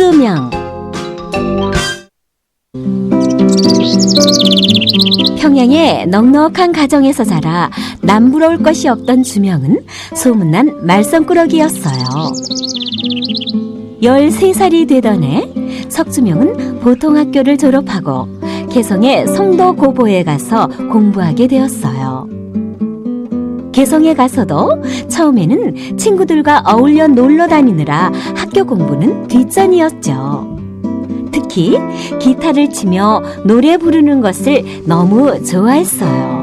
석주명 평양의 넉넉한 가정에서 자라 남부러울 것이 없던 주명은 소문난 말썽꾸러기였어요. 13살이 되던 해 석주명은 보통학교를 졸업하고 개성의 송도 고보에 가서 공부하게 되었어요. 개성에 가서도 처음에는 친구들과 어울려 놀러 다니느라 학교 공부는 뒷전이었죠. 특히 기타를 치며 노래 부르는 것을 너무 좋아했어요.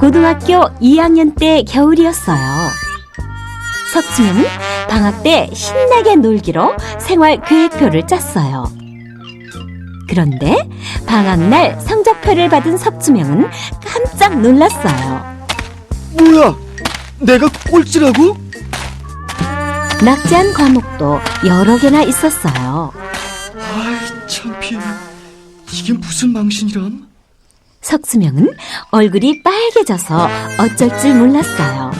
고등학교 2학년 때 겨울이었어요. 석진영은 방학 때 신나게 놀기로 생활 계획표를 짰어요. 그런데 방학날 성적표를 받은 석주명은 깜짝 놀랐어요. 뭐야? 내가 꼴찌라고? 낙제한 과목도 여러 개나 있었어요. 아이 창피해. 이게 무슨 망신이람? 석주명은 얼굴이 빨개져서 어쩔 줄 몰랐어요.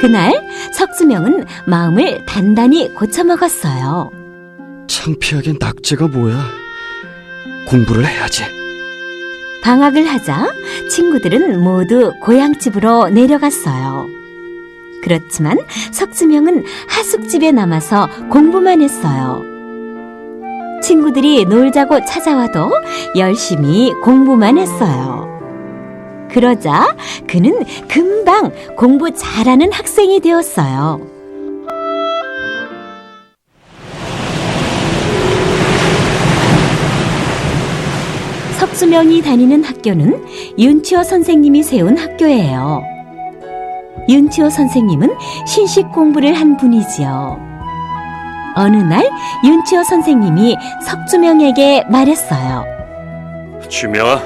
그날 석주명은 마음을 단단히 고쳐먹었어요. 창피하게 낙제가 뭐야? 공부를 해야지. 방학을 하자 친구들은 모두 고향집으로 내려갔어요. 그렇지만 석주명은 하숙집에 남아서 공부만 했어요. 친구들이 놀자고 찾아와도 열심히 공부만 했어요. 그러자 그는 금방 공부 잘하는 학생이 되었어요. 석수명이 다니는 학교는 윤치호 선생님이 세운 학교예요. 윤치호 선생님은 신식 공부를 한 분이지요. 어느 날 윤치호 선생님이 석주명에게 말했어요. 주명아,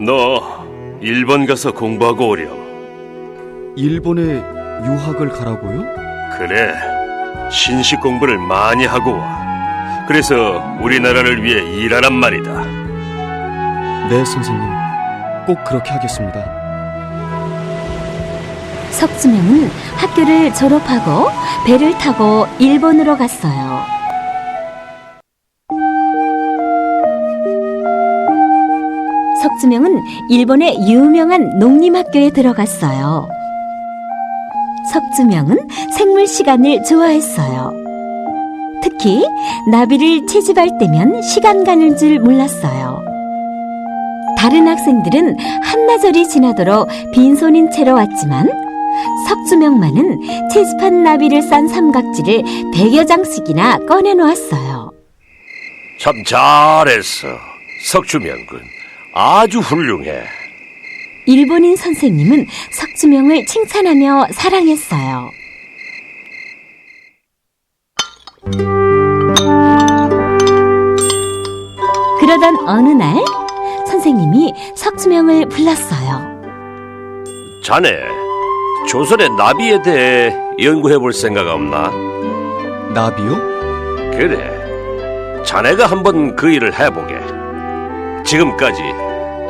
너 일본 가서 공부하고 오렴. 일본에 유학을 가라고요? 그래, 신식 공부를 많이 하고 와. 그래서 우리나라를 위해 일하란 말이다. 네, 선생님. 꼭 그렇게 하겠습니다. 석주명은 학교를 졸업하고 배를 타고 일본으로 갔어요. 석주명은 일본의 유명한 농림학교에 들어갔어요. 석주명은 생물 시간을 좋아했어요. 특히 나비를 채집할 때면 시간 가는 줄 몰랐어요. 다른 학생들은 한나절이 지나도록 빈손인 채로 왔지만 석주명만은 채집한 나비를 싼 삼각지를 백여 장씩이나 꺼내놓았어요. 참 잘했어. 석주명군. 아주 훌륭해. 일본인 선생님은 석주명을 칭찬하며 사랑했어요. 그러던 어느 날 선생님이 석주명을 불렀어요. 자네, 조선의 나비에 대해 연구해 볼 생각 없나? 나비요? 그래. 자네가 한번 그 일을 해보게. 지금까지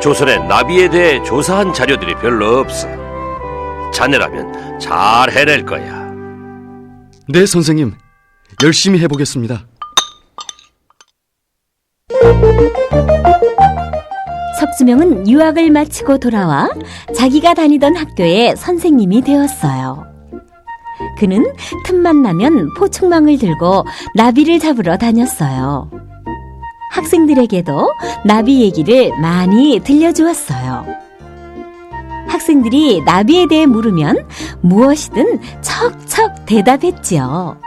조선의 나비에 대해 조사한 자료들이 별로 없어. 자네라면 잘 해낼 거야. 네, 선생님. 열심히 해보겠습니다. 석주명은 유학을 마치고 돌아와 자기가 다니던 학교의 선생님이 되었어요. 그는 틈만 나면 포충망을 들고 나비를 잡으러 다녔어요. 학생들에게도 나비 얘기를 많이 들려주었어요. 학생들이 나비에 대해 물으면 무엇이든 척척 대답했지요.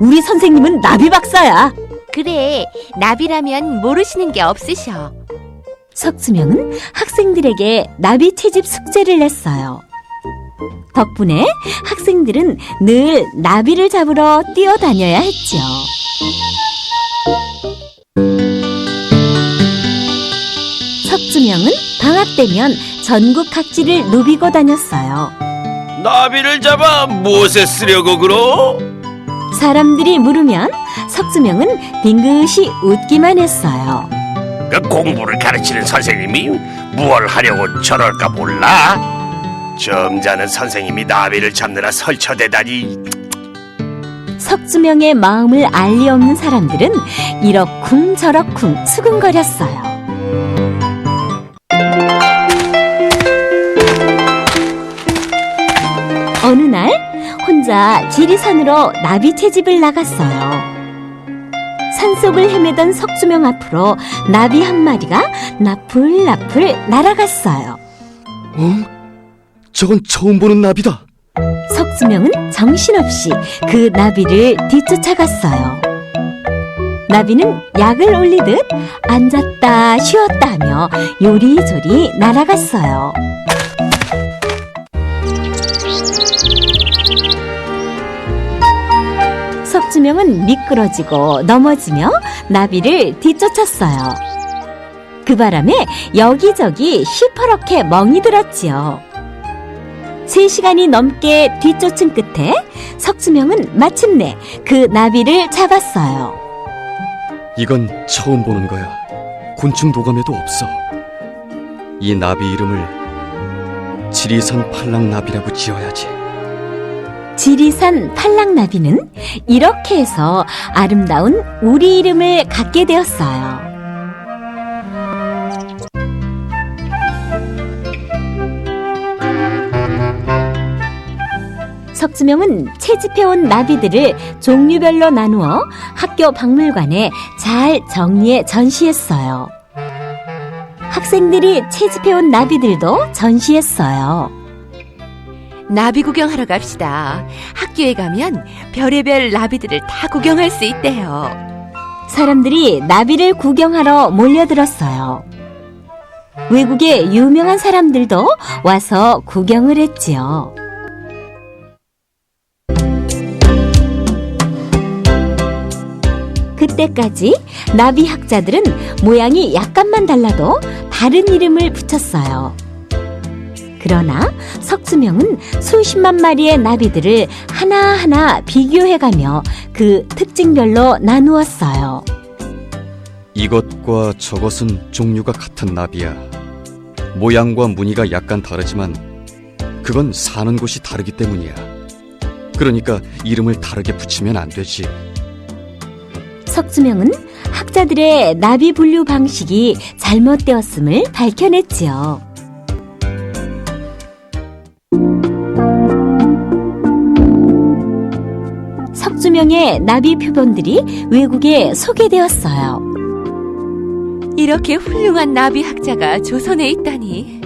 우리 선생님은 나비 박사야! 그래, 나비라면 모르시는 게 없으셔. 석주명은 학생들에게 나비 채집 숙제를 냈어요. 덕분에 학생들은 늘 나비를 잡으러 뛰어다녀야 했죠. 때면 전국 각지를 누비고 다녔어요. 나비를 잡아 무엇에 쓰려고 그러? 사람들이 물으면 석수명은 빙긋이 웃기만 했어요. 그 공부를 가르치는 선생님이 무얼 하려고 저럴까 몰라? 점잖은 선생님이 나비를 잡느라 설쳐대다니 석주명의 마음을 알리 없는 사람들은 이러쿵 저러쿵 수근거렸어요. 지리산으로 나비 채집을 나갔어요. 산속을 헤매던 석주명 앞으로 나비 한 마리가 나풀나풀 날아갔어요. 어? 저건 처음 보는 나비다. 석주명은 정신없이 그 나비를 뒤쫓아갔어요. 나비는 약을 올리듯 앉았다 쉬었다 하며 요리조리 날아갔어요. 명은 미끄러지고 넘어지며 나비를 뒤쫓았어요. 그 바람에 여기저기 시퍼렇게 멍이 들었지요. 세시간이 넘게 뒤쫓은 끝에 석주명은 마침내 그 나비를 잡았어요. 이건 처음 보는 거야. 곤충 도감에도 없어. 이 나비 이름을 지리산 팔랑나비라고 지어야지. 지리산 팔랑나비는 이렇게 해서 아름다운 우리 이름을 갖게 되었어요. 석주명은 채집해온 나비들을 종류별로 나누어 학교 박물관에 잘 정리해 전시했어요. 학생들이 채집해온 나비들도 전시했어요. 나비 구경하러 갑시다. 학교에 가면 별의별 나비들을 다 구경할 수 있대요. 사람들이 나비를 구경하러 몰려들었어요. 외국의 유명한 사람들도 와서 구경을 했지요. 그때까지 나비 학자들은 모양이 약간만 달라도 다른 이름을 붙였어요. 그러나 석수명은 수십만 마리의 나비들을 하나하나 비교해가며 그 특징별로 나누었어요. 이것과 저것은 종류가 같은 나비야. 모양과 무늬가 약간 다르지만 그건 사는 곳이 다르기 때문이야. 그러니까 이름을 다르게 붙이면 안 되지. 석주명은 학자들의 나비 분류 방식이 잘못되었음을 밝혀냈지요. 석주명의 나비 표본들이 외국에 소개되었어요. 이렇게 훌륭한 나비 학자가 조선에 있다니.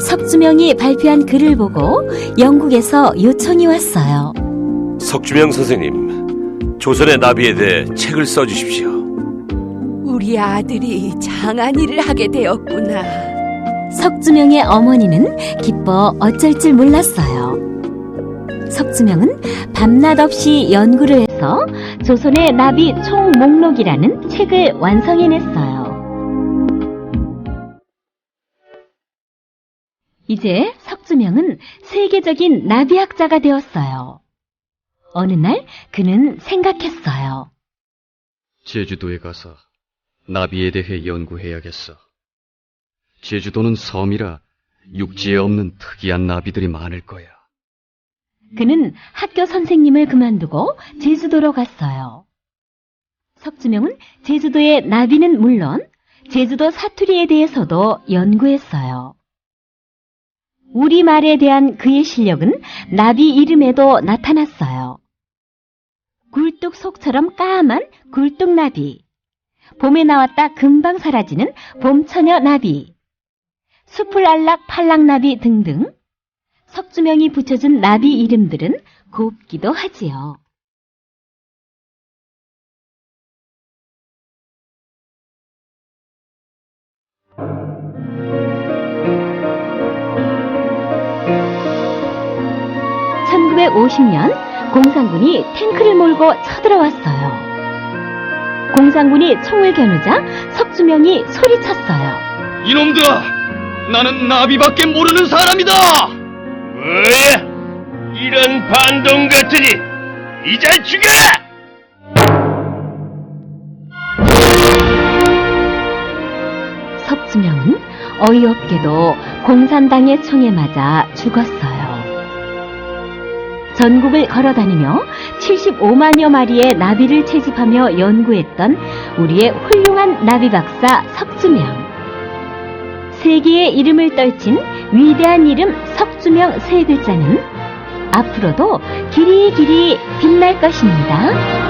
석주명이 발표한 글을 보고 영국에서 요청이 왔어요. 석주명 선생님 조선의 나비에 대해 책을 써주십시오 우리 아들이 장한 일을 하게 되었구나. 석주명의 어머니는 기뻐 어쩔 줄 몰랐어요. 석주명은 밤낮 없이 연구를 해서 조선의 나비 총 목록이라는 책을 완성해냈어요. 이제 석주명은 세계적인 나비학자가 되었어요. 어느 날 그는 생각했어요. 제주도에 가서 나비에 대해 연구해야겠어. 제주도는 섬이라 육지에 없는 특이한 나비들이 많을 거야. 그는 학교 선생님을 그만두고 제주도로 갔어요. 석주명은 제주도의 나비는 물론 제주도 사투리에 대해서도 연구했어요. 우리말에 대한 그의 실력은 나비 이름에도 나타났어요. 굴뚝 속처럼 까만 굴뚝나비, 봄에 나왔다 금방 사라지는 봄처녀 나비, 숲을 알락 팔락나비 등등 석주명이 붙여준 나비 이름들은 곱기도 하지요. (1950년) 공산군이 탱크를 몰고 쳐들어왔어요. 공산군이 총을 겨누자 석주명이 소리쳤어요. 이놈들아! 나는 나비밖에 모르는 사람이다! 뭐야? 이런 반동 같으니 이제 죽여! 섭주명은 어이없게도 공산당의 총에 맞아 죽었어요. 전국을 걸어다니며 75만여 마리의 나비를 채집하며 연구했던 우리의 훌륭한 나비 박사 섭주명. 세계의 이름을 떨친 위대한 이름 석주명 세 글자는 앞으로도 길이 길이 빛날 것입니다.